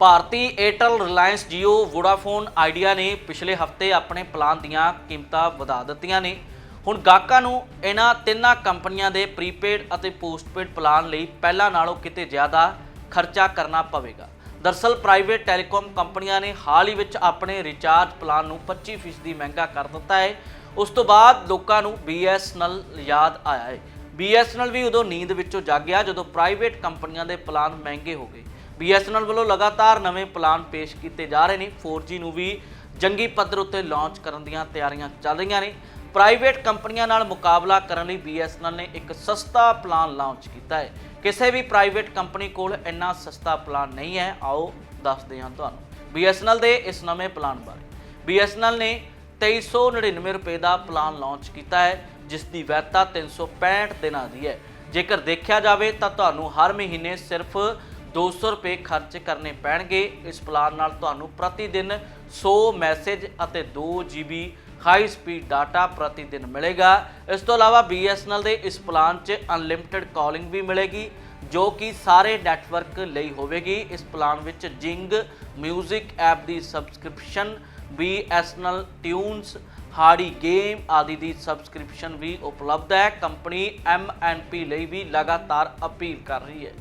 Bharti Airtel Reliance Jio Vodafone Idea ਨੇ ਪਿਛਲੇ ਹਫ਼ਤੇ ਆਪਣੇ ਪਲਾਨ ਦੀਆਂ ਕੀਮਤਾਂ ਵਧਾ ਦਿੱਤੀਆਂ ਨੇ। ਹੁਣ ਗਾਹਕਾਂ ਨੂੰ ਇਹਨਾਂ ਤਿੰਨਾਂ ਕੰਪਨੀਆਂ ਦੇ ਪ੍ਰੀਪੇਡ ਅਤੇ ਪੋਸਟਪੇਡ ਪਲਾਨ ਲਈ ਪਹਿਲਾਂ ਨਾਲੋਂ ਕਿਤੇ ਜ਼ਿਆਦਾ ਖਰਚਾ ਕਰਨਾ ਪਵੇਗਾ। ਦਰਸਲ ਪ੍ਰਾਈਵੇਟ ਟੈਲੀਕਾਮ ਕੰਪਨੀਆਂ ਨੇ ਹਾਲ ਹੀ ਵਿੱਚ ਆਪਣੇ ਰਿਚਾਰਜ ਪਲਾਨ ਨੂੰ 25% ਮਹਿੰਗਾ ਕਰ ਦਿੱਤਾ ਹੈ। ਉਸ ਤੋਂ ਬਾਅਦ ਲੋਕਾਂ ਨੂੰ BSNL ਯਾਦ ਆਇਆ ਹੈ। BSNL ਵੀ ਉਦੋਂ ਨੀਂਦ ਵਿੱਚੋਂ ਜਾਗਿਆ ਜਦੋਂ ਪ੍ਰਾਈਵੇਟ ਕੰਪਨੀਆਂ ਦੇ ਪਲਾਨ ਮਹਿੰਗੇ ਹੋ ਗਏ। BSNL ਵੱਲੋਂ ਲਗਾਤਾਰ ਨਵੇਂ ਪਲਾਨ ਪੇਸ਼ ਕੀਤੇ ਜਾ ਰਹੇ ਨੇ। 4G ਨੂੰ ਵੀ ਜੰਗੀ ਪੱਧਰ ਉੱਤੇ ਲਾਂਚ ਕਰਨ ਦੀਆਂ ਤਿਆਰੀਆਂ ਚੱਲ ਰਹੀਆਂ ਨੇ। ਪ੍ਰਾਈਵੇਟ ਕੰਪਨੀਆਂ ਨਾਲ ਮੁਕਾਬਲਾ ਕਰਨ ਲਈ BSNL ਨੇ ਇੱਕ ਸਸਤਾ ਪਲਾਨ ਲਾਂਚ ਕੀਤਾ ਹੈ। ਕਿਸੇ ਵੀ ਪ੍ਰਾਈਵੇਟ ਕੰਪਨੀ ਕੋਲ ਇੰਨਾ ਸਸਤਾ ਪਲਾਨ ਨਹੀਂ ਹੈ। ਆਓ ਦੱਸਦੇ ਹਾਂ ਤੁਹਾਨੂੰ BSNL ਦੇ ਇਸ ਨਵੇਂ ਪਲਾਨ ਬਾਰੇ। BSNL ਨੇ 2399 ਰੁਪਏ ਦਾ ਪਲਾਨ ਲਾਂਚ ਕੀਤਾ ਹੈ ਜਿਸ ਦੀ ਵੈਧਤਾ 365 ਦਿਨਾਂ ਦੀ ਹੈ। ਜੇਕਰ ਦੇਖਿਆ ਜਾਵੇ ਤਾਂ ਤੁਹਾਨੂੰ ਹਰ ਮਹੀਨੇ ਸਿਰਫ 200 ਰੁਪਏ ਖਰਚ ਕਰਨੇ ਪੈਣਗੇ। ਇਸ ਪਲਾਨ ਨਾਲ ਤੁਹਾਨੂੰ ਪ੍ਰਤੀ ਦਿਨ 100 ਮੈਸੇਜ ਅਤੇ 2 GB ਹਾਈ ਸਪੀਡ ਡਾਟਾ ਪ੍ਰਤੀ ਦਿਨ ਮਿਲੇਗਾ। ਇਸ ਤੋਂ ਇਲਾਵਾ BSNL ਦੇ ਇਸ ਪਲਾਨ 'ਚ ਅਨਲਿਮਿਟਿਡ ਕਾਲਿੰਗ ਵੀ ਮਿਲੇਗੀ, ਜੋ ਕਿ ਸਾਰੇ ਨੈਟਵਰਕ ਲਈ ਹੋਵੇਗੀ। ਇਸ ਪਲਾਨ ਵਿੱਚ ਜਿੰਗ 뮤직 ਐਪ ਦੀ subscription BSNL tunes Hardy game ਆਦਿ ਦੀ ਸਬਸਕ੍ਰਿਪਸ਼ਨ ਵੀ ਉਪਲਬਧ ਹੈ। ਕੰਪਨੀ MNP ਲਈ ਵੀ ਲਗਾਤਾਰ ਅਪੀਲ ਕਰ ਰਹੀ ਹੈ।